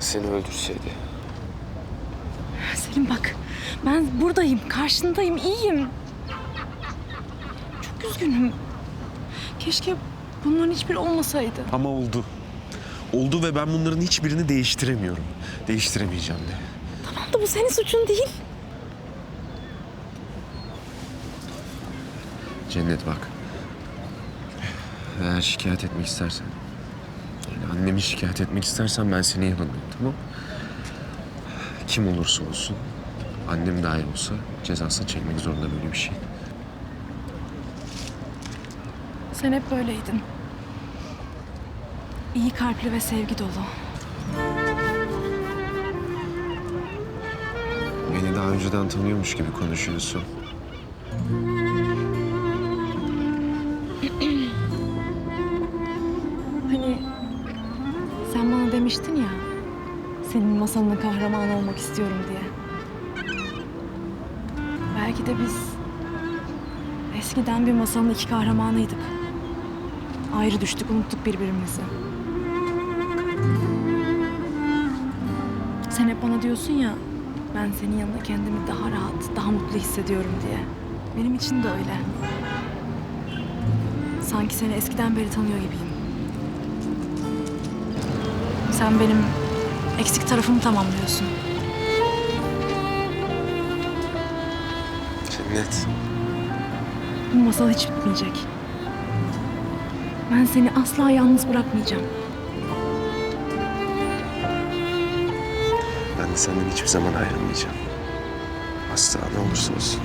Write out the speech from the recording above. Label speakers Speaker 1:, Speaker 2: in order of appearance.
Speaker 1: seni öldürseydi.
Speaker 2: Selim bak ben buradayım, karşındayım, iyiyim. Çok üzgünüm. Keşke bunların hiçbiri olmasaydı.
Speaker 1: Ama oldu. Oldu ve ben bunların hiçbirini değiştiremiyorum. Değiştiremeyeceğim de.
Speaker 2: Tamam da bu senin suçun değil.
Speaker 1: Cennet bak. Eğer şikayet etmek istersen... Annemi şikayet etmek istersen ben senin yanındayım tamam Kim olursa olsun, annem dahil olsa cezasını çekmek zorunda böyle bir şey.
Speaker 2: Sen hep böyleydin. İyi kalpli ve sevgi dolu.
Speaker 1: Beni daha önceden tanıyormuş gibi konuşuyorsun.
Speaker 2: Hani demiştin ya, senin masalının kahramanı olmak istiyorum diye. Belki de biz eskiden bir masalın iki kahramanıydık. Ayrı düştük, unuttuk birbirimizi. Sen hep bana diyorsun ya, ben senin yanında kendimi daha rahat, daha mutlu hissediyorum diye. Benim için de öyle. Sanki seni eskiden beri tanıyor gibiyim. Sen benim eksik tarafımı tamamlıyorsun.
Speaker 1: Cennet.
Speaker 2: Bu masal hiç bitmeyecek. Ben seni asla yalnız bırakmayacağım.
Speaker 1: Ben de senden hiçbir zaman ayrılmayacağım. Asla ne olursa olsun.